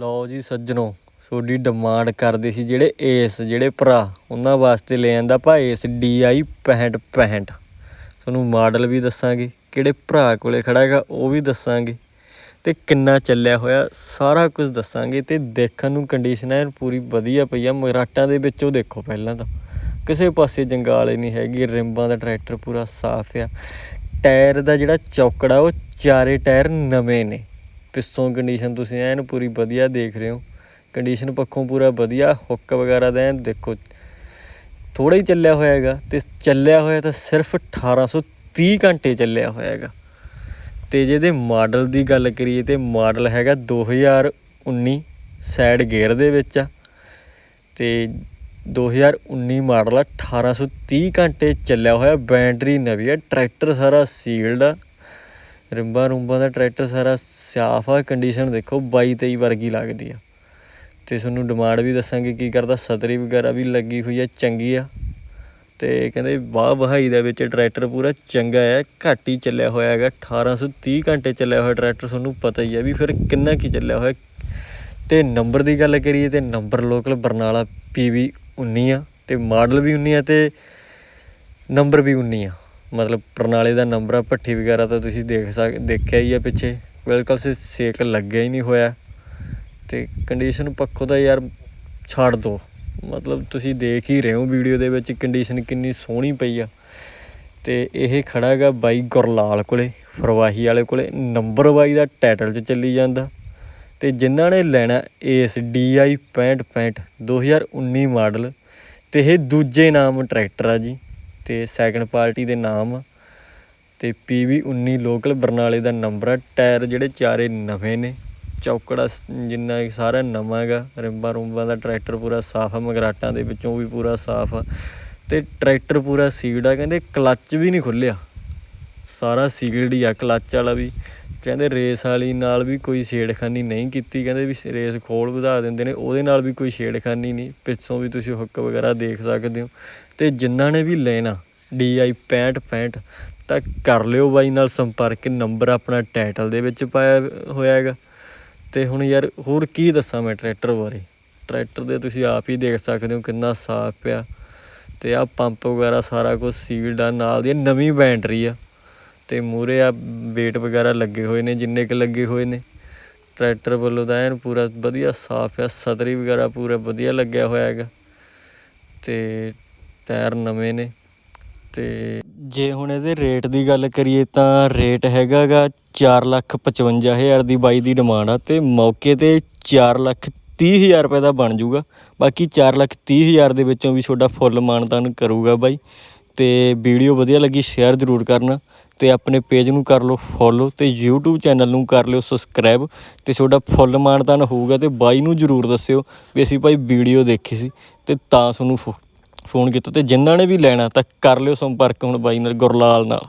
ਲਓ ਜੀ ਸੱਜਣੋ, ਤੁਹਾਡੀ ਡਿਮਾਂਡ ਕਰਦੇ ਸੀ ਜਿਹੜੇ ਏਸ ਜਿਹੜੇ ਭਰਾ, ਉਹਨਾਂ ਵਾਸਤੇ ਲੈ ਆਂਦਾ ਭਾ ਏਸ DI 6565 ਤੁਹਾਨੂੰ ਮਾਡਲ ਵੀ ਦੱਸਾਂਗੇ, ਕਿਹੜੇ ਭਰਾ ਕੋਲੇ ਖੜਾ ਹੈਗਾ ਉਹ ਵੀ ਦੱਸਾਂਗੇ। ਤੇ ਕਿੰਨਾ ਚੱਲਿਆ ਹੋਇਆ, ਸਾਰਾ ਕੁਝ ਦੱਸਾਂਗੇ ਤੇ ਦੇਖਣ ਨੂੰ ਕੰਡੀਸ਼ਨ ਹੈ ਪੂਰੀ ਵਧੀਆ ਪਈ ਆ ਮਰਾਟਾਂ ਦੇ ਵਿੱਚੋਂ ਦੇਖੋ ਪਹਿਲਾਂ ਤਾਂ। ਕਿਸੇ ਪਾਸੇ ਜੰਗਾਲ ਨਹੀਂ ਹੈਗੀ, ਰਿੰਬਾਂ ਦਾ ਟਰੈਕਟਰ ਪੂਰਾ ਸਾਫ਼ ਆ। ਟਾਇਰ ਦਾ ਜਿਹੜਾ ਚੌਕੜਾ, ਉਹ ਚਾਰੇ ਟਾਇਰ ਨਵੇਂ ਨੇ। ਪਿੱਛੋਂ ਕੰਡੀਸ਼ਨ ਤੁਸੀਂ ਐਨ ਪੂਰੀ ਵਧੀਆ ਦੇਖ ਰਹੇ ਹੋ। ਕੰਡੀਸ਼ਨ ਪੱਖੋਂ ਪੂਰਾ ਵਧੀਆ ਹੁੱਕ ਵਗੈਰਾ ਦਾ ਐਨ ਦੇਖੋ। ਥੋੜਾ ਹੀ ਚੱਲਿਆ ਹੋਇਆ ਹੈਗਾ ਤੇ ਚੱਲਿਆ ਹੋਇਆ ਤਾਂ ਸਿਰਫ 1830 ਘੰਟੇ ਚੱਲਿਆ ਹੋਇਆ ਹੈਗਾ। ਤੇ ਜਿਹਦੇ ਮਾਡਲ ਦੀ ਗੱਲ ਕਰੀਏ ਤੇ ਮਾਡਲ ਹੈਗਾ 2019 ਸਾਈਡ ਗੇਅਰ ਦੇ ਵਿੱਚ ਆ। ਤੇ 2019 ਮਾਡਲ ਆ 1830 ਘੰਟੇ ਚੱਲਿਆ ਹੋਇਆ ਬੈਟਰੀ ਨਵੀਂ ਆ ਟਰੈਕਟਰ ਸਾਰਾ ਸੀਲਡ ਆ। ਰਿੰਬਾਂ ਰੁੰਬਾਂ ਦਾ ਟਰੈਕਟਰ ਸਾਰਾ ਸਾਫ਼ ਆ ਕੰਡੀਸ਼ਨ ਦੇਖੋ 22 23 ਵਰਗੀ ਲੱਗਦੀ ਆ। ਤੇ ਤੁਹਾਨੂੰ ਡਿਮਾਂਡ ਵੀ ਦੱਸਾਂਗੇ ਕੀ ਕਰਦਾ ਸਤਰੀ ਵਗੈਰਾ ਵੀ ਲੱਗੀ ਹੋਈ ਆ, ਚੰਗੀ ਆ। ਤੇ ਕਹਿੰਦੇ ਵਾਹ ਵਹਾਈ ਦੇ ਵਿੱਚ ਟਰੈਕਟਰ ਪੂਰਾ ਚੰਗਾ ਹੈ ਘੱਟ ਹੀ ਚੱਲਿਆ ਹੋਇਆ ਹੈਗਾ 1830 ਘੰਟੇ ਚੱਲਿਆ ਹੋਇਆ ਟਰੈਕਟਰ, ਤੁਹਾਨੂੰ ਪਤਾ ਹੀ ਹੈ ਵੀ ਫਿਰ ਕਿੰਨਾ ਕੀ ਚੱਲਿਆ ਹੋਇਆ। ਤੇ ਨੰਬਰ ਦੀ ਗੱਲ ਕਰੀਏ ਤੇ ਨੰਬਰ ਲੋਕਲ ਬਰਨਾਲਾ PV 19 ਆ, ਤੇ ਮਾਡਲ ਵੀ 19 ਆ ਤੇ ਨੰਬਰ ਵੀ 19 ਆ। ਮਤਲਬ ਬਰਨਾਲੇ ਦਾ ਨੰਬਰ ਆ, ਭੱਠੀ ਵਗੈਰਾ ਤਾਂ ਤੁਸੀਂ ਦੇਖ ਸਕ, ਦੇਖਿਆ ਹੀ ਆ ਪਿੱਛੇ। ਬਿਲਕੁਲ ਸੇ ਸੇਕ ਲੱਗਿਆ ਹੀ ਨਹੀਂ ਹੋਇਆ। ਤੇ ਕੰਡੀਸ਼ਨ ਪੱਖੋਂ ਤਾਂ ਯਾਰ ਛੱਡ ਦੋ। ਮਤਲਬ ਤੁਸੀਂ ਦੇਖ ਹੀ ਰਹੇ ਹੋ ਵੀਡੀਓ ਦੇ ਵਿੱਚ ਕੰਡੀਸ਼ਨ ਕਿੰਨੀ ਸੋਹਣੀ ਪਈ ਆ। ਤੇ ਇਹ ਖੜਾ ਹੈਗਾ ਬਾਈ ਗੁਰਲਾਲ ਕੋਲੇ, ਫਰਵਾਹੀ ਵਾਲੇ ਕੋਲੇ। ਨੰਬਰ ਬਾਈ ਦਾ ਟਾਈਟਲ 'ਚ ਚੱਲੀ ਜਾਂਦਾ। ਤੇ ਜਿਨ੍ਹਾਂ ਨੇ ਲੈਣਾ ਇਸ DI 6565 2019 ਮਾਡਲ ਤੇ ਇਹ ਦੂਜੇ ਨਾਮ ਟਰੈਕਟਰ ਆ ਜੀ। ਅਤੇ ਸੈਕਿੰਡ ਪਾਰਟੀ ਦੇ ਨਾਮ ਅਤੇ ਪੀ PV 19 ਲੋਕਲ ਬਰਨਾਲੇ ਦਾ ਨੰਬਰ ਆ। ਟਾਇਰ ਜਿਹੜੇ ਚਾਰੇ ਨਵੇਂ ਨੇ। ਚੌਕੜਾ ਜਿੰਨਾ ਸਾਰਾ ਨਵਾਂ ਹੈਗਾ, ਰਿੰਬਾਂ ਰੁੰਬਾਂ ਦਾ ਟਰੈਕਟਰ ਪੂਰਾ ਸਾਫ਼ ਆ, ਮਗਰਾਟਾਂ ਦੇ ਵਿੱਚੋਂ ਵੀ ਪੂਰਾ ਸਾਫ਼ ਆ। ਅਤੇ ਟਰੈਕਟਰ ਪੂਰਾ ਸੀਲਡ ਆ। ਕਹਿੰਦੇ ਕਲੱਚ ਵੀ ਨਹੀਂ ਖੁੱਲ੍ਹਿਆ ਸਾਰਾ ਸੀਲਡ ਹੀ ਆ ਕਲੱਚ ਵਾਲਾ ਵੀ। ਕਹਿੰਦੇ ਰੇਸ ਵਾਲੀ ਨਾਲ ਵੀ ਕੋਈ ਛੇੜਖਾਨੀ ਨਹੀਂ ਕੀਤੀ, ਕਹਿੰਦੇ ਵੀ ਰੇਸ ਖੋਲ ਵਧਾ ਦਿੰਦੇ ਨੇ, ਉਹਦੇ ਨਾਲ ਵੀ ਕੋਈ ਛੇੜਖਾਨੀ ਨਹੀਂ, ਪਿੱਛੋਂ ਵੀ ਤੁਸੀਂ ਹੁੱਕ ਵਗੈਰਾ ਦੇਖ ਸਕਦੇ ਹੋ। ਤੇ ਜਿਨ੍ਹਾਂ ਨੇ ਵੀ ਲੈਣਾ DI 6565 ਤਾਂ ਕਰ ਲਿਓ ਬਾਈ ਨਾਲ ਸੰਪਰਕ ਨੰਬਰ ਆਪਣਾ ਟਾਈਟਲ ਦੇ ਵਿੱਚ ਪਾਇਆ ਹੋਇਆ ਹੈਗਾ। ਤੇ ਹੁਣ ਯਾਰ ਹੋਰ ਕੀ ਦੱਸਾਂ ਮੈਂ ਟਰੈਕਟਰ ਬਾਰੇ? ਟਰੈਕਟਰ ਦੇ ਤੁਸੀਂ ਆਪ ਹੀ ਦੇਖ ਸਕਦੇ ਹੋ ਕਿੰਨਾ ਸਾਫ਼ ਪਿਆ। ਤੇ ਆ ਪੰਪ ਵਗੈਰਾ ਸਾਰਾ ਕੁਝ ਸੀਲਡ ਆ, ਨਾਲ ਦੀ ਨਵੀਂ ਬੈਟਰੀ ਆ। ਤੇ ਮੂਰੇ ਆ ਵੇਟ ਵਗੈਰਾ ਲੱਗੇ ਹੋਏ ਨੇ, ਜਿੰਨੇ ਕ ਲੱਗੇ ਹੋਏ ਨੇ। ਟਰੈਕਟਰ ਵੱਲੋਂ ਤਾਂ ਐਨ ਪੂਰਾ ਵਧੀਆ ਸਾਫ਼ ਆ, ਸਤਰੀ ਵਗੈਰਾ ਪੂਰਾ ਵਧੀਆ ਲੱਗਿਆ ਹੋਇਆ ਹੈਗਾ। ਤੇ ਟਾਇਰ ਨਵੇਂ ਨੇ। ਤੇ ਜੇ ਹੁਣ ਇਹਦੇ ਰੇਟ ਦੀ ਗੱਲ ਕਰੀਏ ਤਾਂ ਰੇਟ ਹੈਗਾਗਾ 455000 ਦੀ ਬਾਈ ਦੀ ਡਿਮਾਂਡ ਆ ਤੇ ਮੌਕੇ ਤੇ 430000 ਰੁਪਏ ਦਾ ਬਣ ਜਾਊਗਾ ਬਾਕੀ 430000 ਦੇ ਵਿੱਚੋਂ ਵੀ ਤੁਹਾਡਾ ਫੁੱਲ ਮਾਨਤਾਨ ਕਰੂਗਾ ਬਾਈ। ਤੇ ਵੀਡੀਓ ਵਧੀਆ ਲੱਗੀ, ਸ਼ੇਅਰ ਜ਼ਰੂਰ ਕਰਨਾ। ਅਤੇ ਆਪਣੇ ਪੇਜ ਨੂੰ ਕਰ ਲਓ ਫੋਲੋ ਅਤੇ ਯੂਟਿਊਬ ਚੈਨਲ ਨੂੰ ਕਰ ਲਿਓ ਸਬਸਕ੍ਰਾਈਬ ਅਤੇ ਤੁਹਾਡਾ ਫੁੱਲ ਮਾਨਤਾਨ ਹੋਊਗਾ ਅਤੇ ਬਾਈ ਨੂੰ ਜ਼ਰੂਰ ਦੱਸਿਓ ਵੀ ਅਸੀਂ ਭਾਈ ਵੀਡੀਓ ਦੇਖੀ ਸੀ ਅਤੇ ਤਾਂ ਤੁਹਾਨੂੰ ਫੋ- ਫੋਨ ਕੀਤਾ ਅਤੇ ਜਿਨ੍ਹਾਂ ਨੇ ਵੀ ਲੈਣਾ ਤਾਂ ਕਰ ਲਿਓ ਸੰਪਰਕ ਹੁਣ ਬਾਈ ਨਾਲ ਗੁਰਲਾਲ ਨਾਲ।